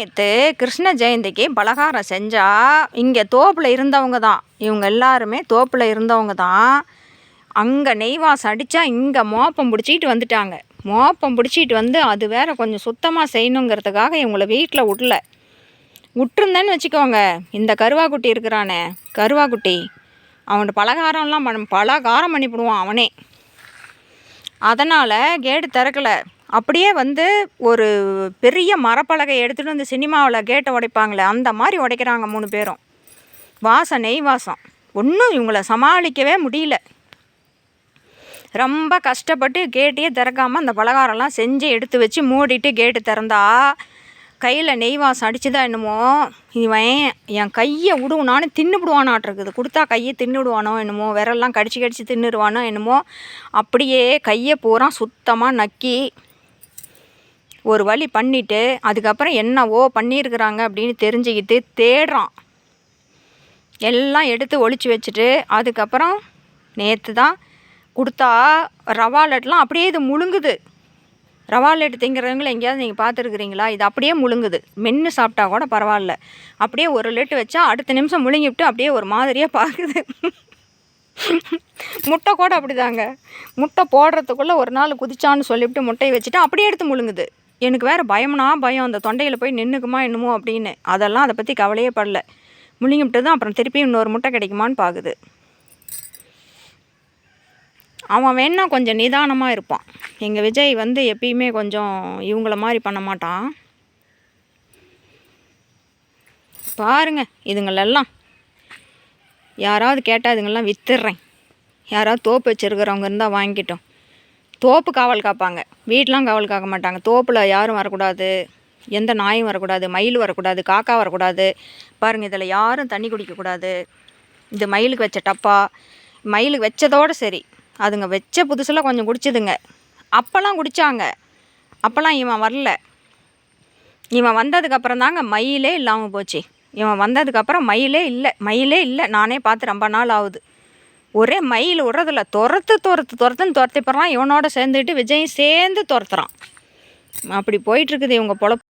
நேற்று கிருஷ்ண ஜெயந்திக்கு பலகாரம் செஞ்சால் இங்கே தோப்பில் இருந்தவங்க தான். இவங்க எல்லாருமே தோப்பில் இருந்தவங்க தான். அங்கே நெய்வாசம் அடித்தா இங்கே மோப்பம் பிடிச்சிக்கிட்டு வந்துட்டாங்க. மோப்பம் பிடிச்சிட்டு வந்து அது வேற கொஞ்சம் சுத்தமாக செய்யணுங்கிறதுக்காக இவங்கள வீட்டில் விடல விட்டுருந்தேன்னு வச்சுக்கோங்க இந்த கருவாக்குட்டி இருக்கிறானே கருவாக்குட்டி. அவன்கிட்ட பலகாரம்லாம் பண்ண பலகாரம் பண்ணிவிடுவான் அவனே. அதனால் கேடு திறக்கலை. அப்படியே வந்து ஒரு பெரிய மரப்பலகை எடுத்துகிட்டு வந்து சினிமாவில் கேட்டை உடைப்பாங்களே அந்த மாதிரி உடைக்கிறாங்க மூணு பேரும். வாசம் நெய் வாசம். ஒன்றும் இவங்களை சமாளிக்கவே முடியல. ரொம்ப கஷ்டப்பட்டு கேட்டையே திறக்காமல் அந்த பலகாரம்லாம் செஞ்சு எடுத்து வச்சு மூடிட்டு கேட்டு திறந்தா கையில் நெய் வாசம் அடிச்சுதான் என்னமோ இவன் என் கையை விடுவானான்னு தின்னுபிடுவானாட்டிருக்குது கொடுத்தா கையை தின்னுடுவானோ என்னமோ விரல்லாம் கடிச்சு கடிச்சு தின்னுடுவானோ என்னமோ அப்படியே கையை பூரா சுத்தமாக நக்கி ஒரு வழி பண்ணிவிட்டு அதுக்கப்புறம் என்னவோ பண்ணியிருக்கிறாங்க அப்படின்னு தெரிஞ்சுக்கிட்டு தேடுறான். எல்லாம் எடுத்து ஒழிச்சு வச்சுட்டு அதுக்கப்புறம் நேற்று தான் கொடுத்தா ரவா லட்டுலாம் அப்படியே இது முழுங்குது. ரவா லட்டு திங்கிறவங்கள எங்கேயாவது நீங்கள் பார்த்துருக்குறீங்களா? இது அப்படியே முழுங்குது. மென்று சாப்பிட்டா கூட பரவாயில்ல. அப்படியே ஒரு லெட்டு வச்சா அடுத்த நிமிஷம் முழுங்கிவிட்டு அப்படியே ஒரு மாதிரியாக பார்க்குது. முட்டை கூட அப்படிதாங்க. முட்டை போடுறதுக்குள்ளே ஒரு நாள் குதிச்சான்னு சொல்லிவிட்டு முட்டையை வச்சுட்டு அப்படியே எடுத்து முழுங்குது. எனக்கு வேறு பயம்னா பயம். அந்த தொண்டையில் போய் நின்றுக்குமா என்னமோ அப்படின்னு. அதெல்லாம் அதை பற்றி கவலையே படல. முழுங்கிவிட்டு தான் அப்புறம் திருப்பியும் இன்னொரு முட்டை கிடைக்குமான்னு பார்க்குது அவன் வேணா கொஞ்சம் நிதானமாக இருப்பான். எங்கள் விஜய் வந்து எப்பயுமே கொஞ்சம் இவங்கள மாதிரி பண்ண மாட்டான். பாருங்க இதுங்களெல்லாம். யாராவது கேட்டால் இதுங்கெல்லாம் வித்துடுறேன் யாராவது தோப்பு வச்சுருக்கிறவங்க இருந்தால் வாங்கிட்டோம். தோப்பு காவல் காப்பாங்க. வீட்டெலாம் காவல் காக்க மாட்டாங்க. தோப்பில் யாரும் வரக்கூடாது. எந்த நாயும் வரக்கூடாது. மயில் வரக்கூடாது. காக்கா வரக்கூடாது. பாருங்கள் இதில் யாரும் தண்ணி குடிக்கக்கூடாது இது மயிலுக்கு வச்ச டப்பா மயிலுக்கு வச்சதோடு சரி. அதுங்க வச்ச புதுசில் கொஞ்சம் குடிச்சதுங்க. அப்போல்லாம் குடித்தாங்க அப்போல்லாம் இவன் வரல. இவன் வந்ததுக்கப்புறம் தாங்க மயிலே இல்லாமல் போச்சு. இவன் வந்ததுக்கப்புறம் மயிலே இல்லை. மயிலே இல்லை. நானே பார்த்து ரொம்ப நாள் ஆகுது. ஒரே மயில் விடுறதில்ல. துரத்து துரத்து துரத்துன்னு துரத்தி போடுறான் இவனோட சேர்ந்துக்கிட்டு விஜயும் சேர்ந்து துரத்துறான். அப்படி போயிட்டுருக்குது இவங்க பொழப்பு.